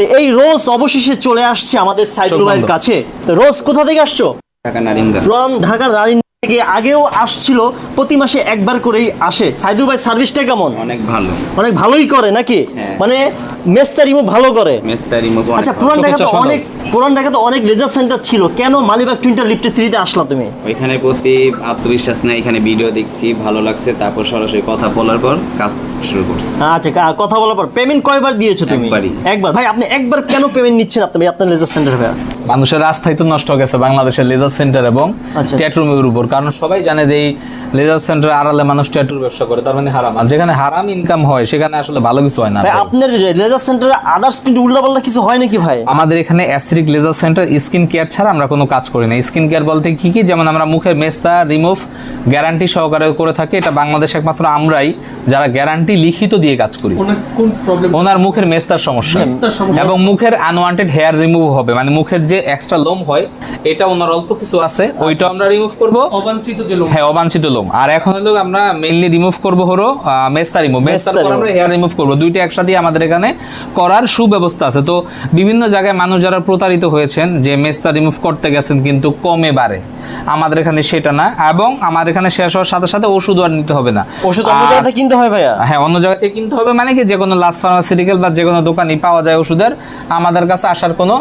তো এই রোজ অবশেষে চলে আসছে আমাদের সাইদুল ভাইয়ের কাছে। তো রোজ কোথা থেকে আসছো? ঢাকা নারিন্দা ফ্রম ঢাকার নারিন্দা থেকে আগেও আসছিল প্রতি মাসে একবার করেই আসে। সাইদুল ভাই সার্ভিসটা কেমন? অনেক ভালো। অনেক ভালোই করে নাকি? হ্যাঁ। মানে মেস্তারিমো ভালো করে। আচ্ছা পুরান দাও। অনেক পুরান ঢাকাতে অনেক লেজার সেন্টার ছিল। কেন মালিবাগ টুইন্টার লিফটে থ্রিতে আসলা তুমি? ওইখানে প্রতি আত্মবিশ্বাস নেই এখানে ভিডিও দেখছি ভালো লাগছে তারপর সরাসরি কথা বলার পর কাজ শুরু করছি। আচ্ছা কথা বলার পর পেমেন্ট কয়বার দিয়েছ তুমি? একবারই। একবার। ভাই আপনি একবার কেন পেমেন্ট নিচ্ছেন আপনি? আপনার লেজার সেন্টার ভাই। মানুষের রাস্তায় তো নষ্ট হয়ে গেছে বাংলাদেশের লেজার সেন্টার এবং আচ্ছা। ট্যাটুমের উপর। কারণ সবাই জানে যে এই লেজার সেন্টার আড়ালে মানুষ ট্যাটুর ব্যবসা করে তার মানে হারাম। আর যেখানে হারাম ইনকাম হয় সেখানে আসলে ভালো কিছু হয় না। আপনার লেজার সেন্টারে আদার্স কিন্তু উল্লাপাল্লা কিছু হয় নাকি ভাই? আমাদের এখানে aesthetic laser centre skin care ছাড়া আমরা কোনো কাজ করি না। স্কিন কেয়ার বলতে কি কি? যেমন আমরা মুখের মেস্তা রিমুভ গ্যারান্টি সহকারে করে থাকি। এটা বাংলাদেশে একমাত্র আমরাই যারা গ্যারান্টি লিখিত দিয়ে কাজ করি। ওনার মুখের মেস্তার সমস্যা। এবং মুখের আনওয়ান্টেড হেয়ার রিমুভ হবে। মানে মুখের যে এক্সট্রা লোম হয় এটা ওনার অল্প কিছু আছে। ওইটা আমরা রিমুভ করব। অবাঞ্ছিত যে লোক হ্যাঁ অবাঞ্ছিত লোম আর এখন হলো আমরা মেইনলি রিমুভ করব হলো মেস্তা রিমুভ মেস্তার মেস্তা পর আমরা হেয়ার রিমুভ করব। দুইটা একসাথে আমাদের এখানে করার সুব্যবস্থা আছে। তো বিভিন্ন জায়গায় মানুষ যারা প্রতারিত হয়েছেন যে মেস্তা রিমুভ করতে গেছেন কিন্তু কমে বাড়ে। আমাদের এখানে সেটা না এবং আমাদের এখানে শেষ হওয়ার সাথে সাথে ওষুধ আর নিতে হবে না। ওষুধ অন্য জায়গাতে কিনতে হয় ভাইয়া? হ্যাঁ অন্য জায়গা থেকে কিনতে হবে মানে কি যে কোনো লাস্ট ফার্মাসিউটিক্যাল বা যে কোনো দোকানই পাওয়া যায় ওষুধের আমাদের কাছে আসার কোনো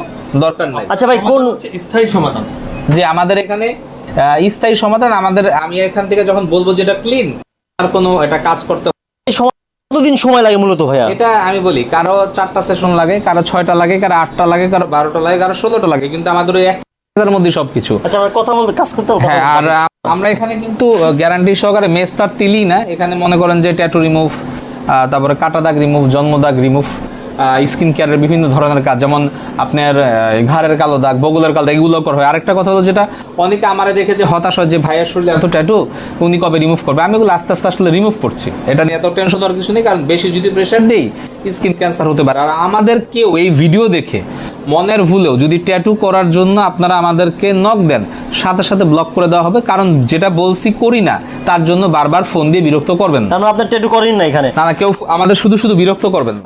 দরকার নাই। আচ্ছা ভাই কোন স্থায়ী সমাধান। যে আমাদের এখানে স্থায়ী সমাধান আমাদের আমি এখান থেকে যখন বলব যেটা ক্লিন আর কোনো এটা কাজ করতে সময় কতদিন সময় লাগে মূলত ভাইয়া? এটা আমি বলি কারও চারটা সেশন লাগে কারও ছয়টা লাগে কারও আটটা লাগে কারও বারোটা লাগে কারও ষোলোটা লাগে কিন্তু আমাদের ওই এক মধ্যে সবকিছু। আচ্ছা আমার কথা বলতে কাজ করতে হ্যাঁ আর আমরা এখানে কিন্তু গ্যারান্টি সহকারে মেস্তার তিলি না এখানে মনে করেন যে ট্যাটু রিমুভ তারপরে কাটা দাগ রিমুভ জন্ম দাগ রিমুভ স্কিন কেয়ারের বিভিন্ন ধরনের কাজ যেমন আপনার ঘাড়ের কালো দাগ বগুলের কালো দাগ এগুলো করা হয়। আরেকটা কথা হলো যেটা অনেকে আমারে দেখে যে হতাশ হয় যে ভাইয়ের শরীরে এত ট্যাটু উনি কবে রিমুভ করবে? আমি এগুলো আস্তে আস্তে আসলে রিমুভ করছি। এটা নিয়ে এত টেনশন দেওয়ার কিছু নেই কারণ বেশি যদি প্রেশার দিই স্কিন ক্যান্সার হতে পারে। আর আমাদের কেউ এই ভিডিও দেখে মনের ভুলেও যদি ট্যাটু করার জন্য আপনারা আমাদেরকে নক দেন সাথে সাথে ব্লক করে দেওয়া হবে কারণ যেটা বলছি করি না তার জন্য বারবার ফোন দিয়ে বিরক্ত করবেন না। তার মানে আপনার ট্যাটু করেন না এখানে? না না কেউ আমাদের শুধু শুধু বিরক্ত করবেন না।